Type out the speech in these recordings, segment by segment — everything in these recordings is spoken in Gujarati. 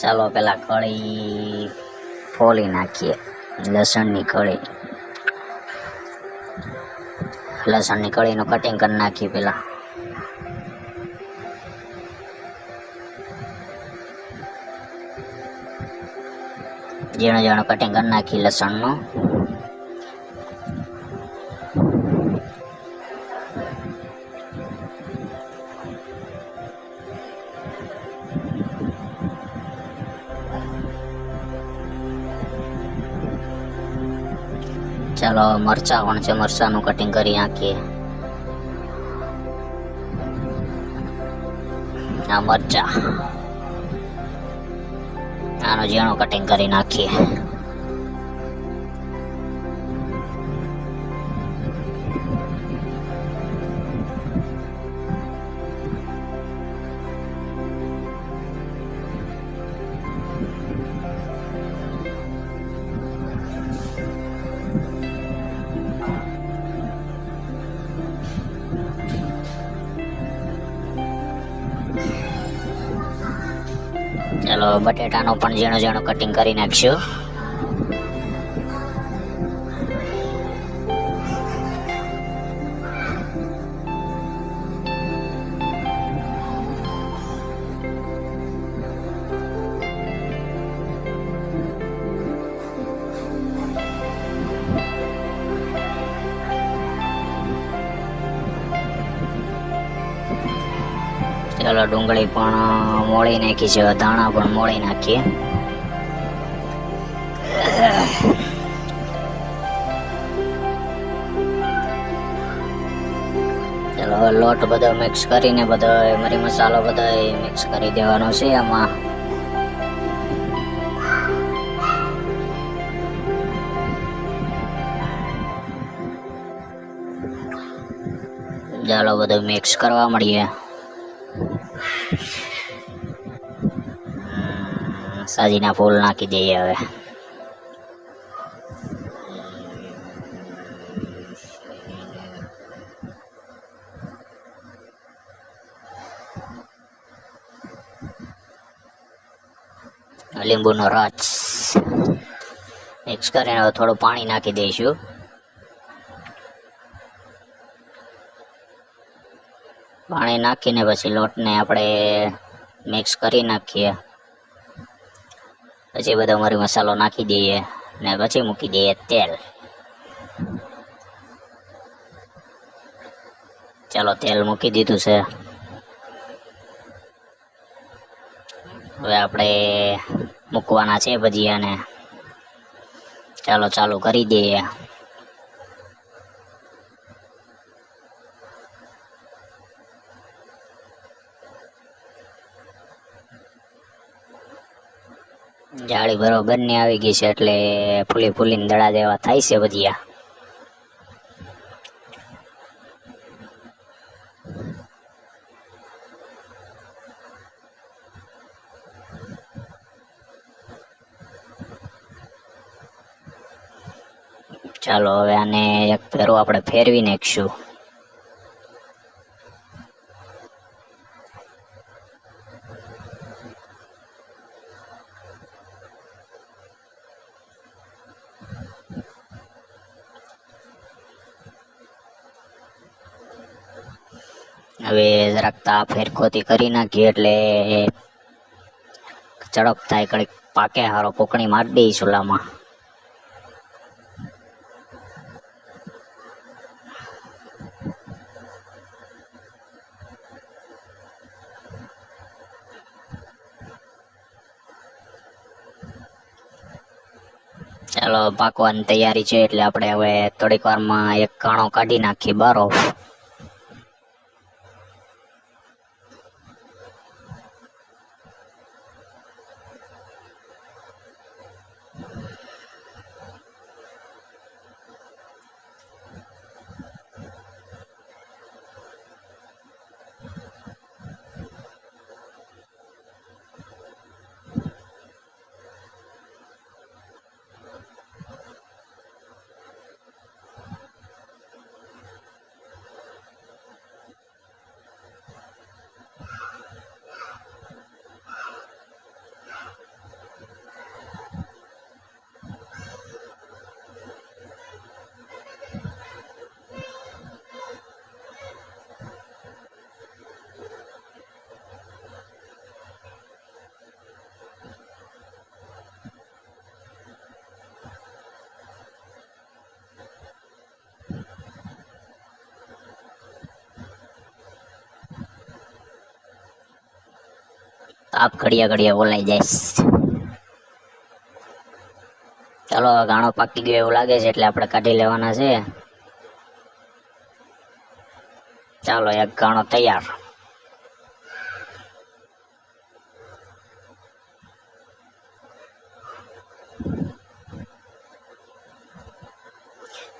ચાલો પેલા કળી ફોલી નાખીએ. લસણની કળી. લસણની કળીનું કટિંગ કરી નાખીએ પેલા. ઝીણું ઝીણું કટિંગ કરી નાખી લસણનું. ચાલો, મરચા પણ છે, મરચાનું કટિંગ કરી નાખીએ. આ મરચા. આનું ઝીણું કટિંગ કરી નાખીએ. બટેટાનું પણ ઝીણું ઝીણું કટિંગ કરી નાખશું. ચાલો ડુંગળી પણ મોળી નાખી છે, ધાણા પણ મોળી નાખીએ. ચાલો લોટ બધો મિક્સ કરીને બધો મરી મસાલો બધો મિક્સ કરી દેવાનો છે આમાં. ચાલો, બધું મિક્સ કરવા મળીએ સાજીના ફૂલ નાખી દઈએ હવે. લીંબુનો રસ. મિક્સ કરીને હવે થોડું પાણી નાખી દઈશું. પાણી નાખીને પછી લોટને આપણે મિક્સ કરી નાખીએ. પછી બધો મરી મસાલો નાખી દઈએ ને પછી મૂકી દઈએ તેલ. ચાલો, તેલ મૂકી દીધું છે. હવે આપણે મૂકવાના છે ભજીયાને. ચાલો, ચાલુ કરી દઈએ. જાળી બરોબરની આવી ગઈ છે એટલે ફૂલી ફૂલીને દડા દેવા થાય છે ભજીયા. ચાલો હવે આને એક ફેરો આપણે ફેરવી નાખીશું હવે જરાક તાપ ફેરખોતી કરી નાખીએ એટલે ચડક થાય, કડીક પાકે હારો કોકણી મારી દઈ ચૂલામાં. ચાલો, પાકવાની તૈયારી છે એટલે આપણે હવે થોડીક વારમાં એક કાણો કાઢી નાખીએ બારો તાપ ઘડિયા ઘડિયા બોલાઈ જાય. ચાલો ગાણો પાકી ગયો એવું લાગે છે એટલે આપણે કાઢી લેવાના છે. ચાલો, એક ગાણો તૈયાર.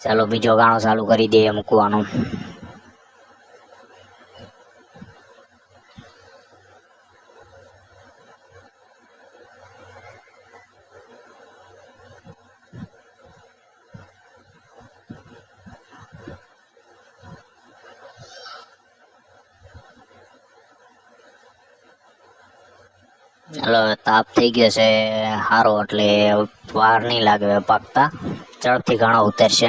ચાલો, બીજો ગાણો ચાલુ કરી દઈએ, મૂકવાનું. ચાલો તાપ થઈ ગયો છે સારો એટલે વાર નહીં લાગે પાકતા. ઝડપથી ઘણો ઉતરશે.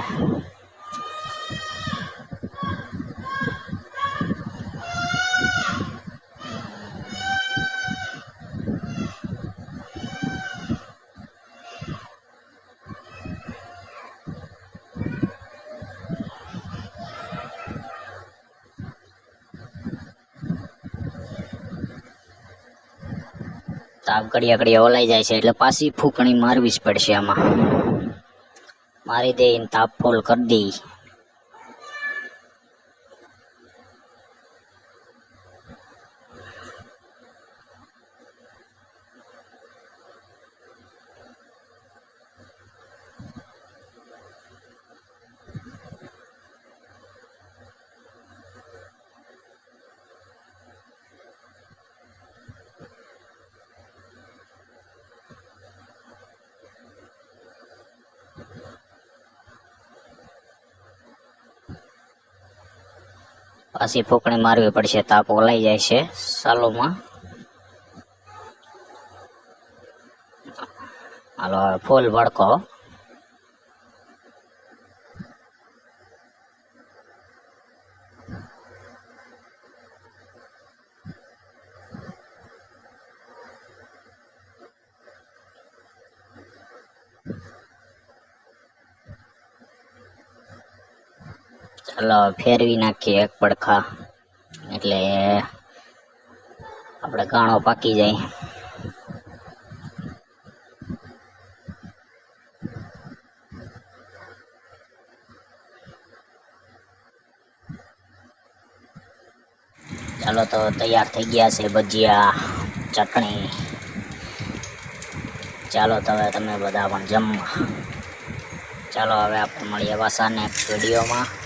તાપ ઘડિયા ઘડિયા ઓલાઈ જાય છે એટલે પાછી ફૂંકણી મારવી જ પડશે આમાં. મારી દઈને તાપ ફોલ કરી દઈ. પાછી ફૂંકણી મારવી પડશે તાપ ઓલાઈ જાય છે સાલોમાં. હાલો હવે ફૂલ ભડકો. ચાલો, ફેરવી નાખીએ એક પડખા. એટલે આપણે ગાણો પાકી જાય. ચાલો તો તૈયાર થઈ ગયા છે ભજીયા, ચટણી. ચાલો તો હવે તમે બધા પણ જમવા. ચાલો હવે આપણે મળીએ નેક્સ્ટ વિડીયોમાં.